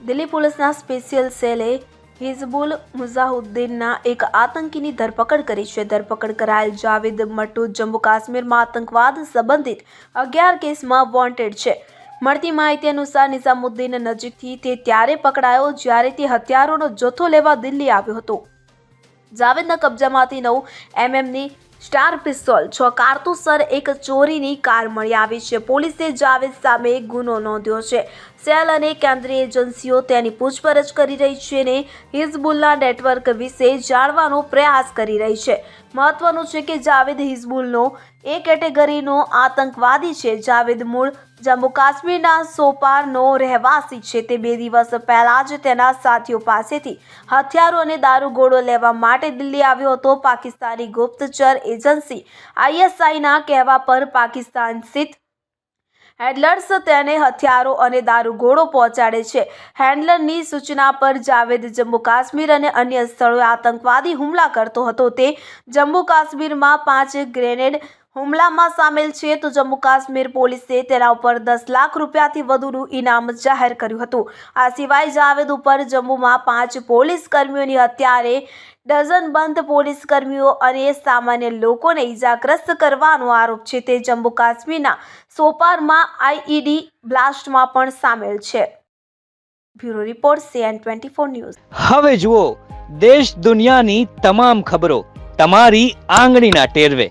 દિલ્હી પોલીસના સ્પેશિયલ સેલે હિઝબુલ મુઝાહુદ્દીનના એક આતંકીની ધરપકડ કરી છે. ધરપકડ કરાયેલ જાવેદ મટ્ટુ જમ્મુ કાશ્મીરમાં આતંકવાદ સંબંધિત અગિયાર કેસમાં વોન્ટેડ છે. મળતી માહિતી અનુસાર નિઝામુદ્દીન નજીકથી તે ત્યારે પકડાયો જ્યારે તે હથિયારોનો જથ્થો લેવા દિલ્હી આવ્યો હતો. જાવેદના કબજામાંથી નવ એમએમની સ્ટાર પિસ્તોલ. છ કારતુસર, એક ચોરીની કાર મળી આવી છે. પોલીસે જાવેદ સામે ગુનો નોંધ્યો છે. સેલ અને કેન્દ્રીય એજન્સીઓ તેની પૂછપરછ કરી રહી છે અને હિઝબુલના નેટવર્ક વિશે જાણવાનો પ્રયાસ કરી રહી છે. મહત્વનું છે કે જાવેદ હિઝબુલનો એ કેટેગરીનો આતંકવાદી છે. જાવેદ મૂળ જમ્મુ કાશ્મીરના સોપારનો રહેવાસી છે. તે બે દિવસ પહેલાં જ તેના સાથીઓ પાસેથી હથિયારો અને દારૂગોળો લેવા માટે દિલ્હી આવ્યો હતો. પાકિસ્તાની ગુપ્તચર એજન્સી આઈએસઆઈના કહેવા પર પાકિસ્તાન સ્થિત હેડલર્સ તેને હથિયારો અને દારૂગોળો પહોંચાડે છે. હેન્ડલરની સૂચના પર જાવેદ જમ્મુ કાશ્મીર અને અન્ય સ્થળોએ આતંકવાદી હુમલા કરતો હતો. તે જમ્મુ કાશ્મીરમાં પાંચ ગ્રેનેડ હુમલામાં સામેલ છે તો જમ્મુ કાશ્મીર પોલીસે તેના ઉપર દસ લાખ રૂપિયાથી વધુનું ઇનામ જાહેર કર્યું હતું. આ સિવાય જાવેદ ઉપર જમ્મુમાં પાંચ પોલીસ કર્મીઓની હત્યારે ડઝનબંધ પોલીસ કર્મીઓ અને સામાન્ય લોકોને ઇજાગ્રસ્ત કરવાનો આરોપ છે. તે જમ્મુ કાશ્મીરના સોપારમાં આઈઈડી બ્લાસ્ટમાં પણ સામેલ છે. Bureau report CN twenty four news. હવે જુઓ, દેશ દુનિયાની તમામ ખબરો તમારી આંગળીના ટેરવે.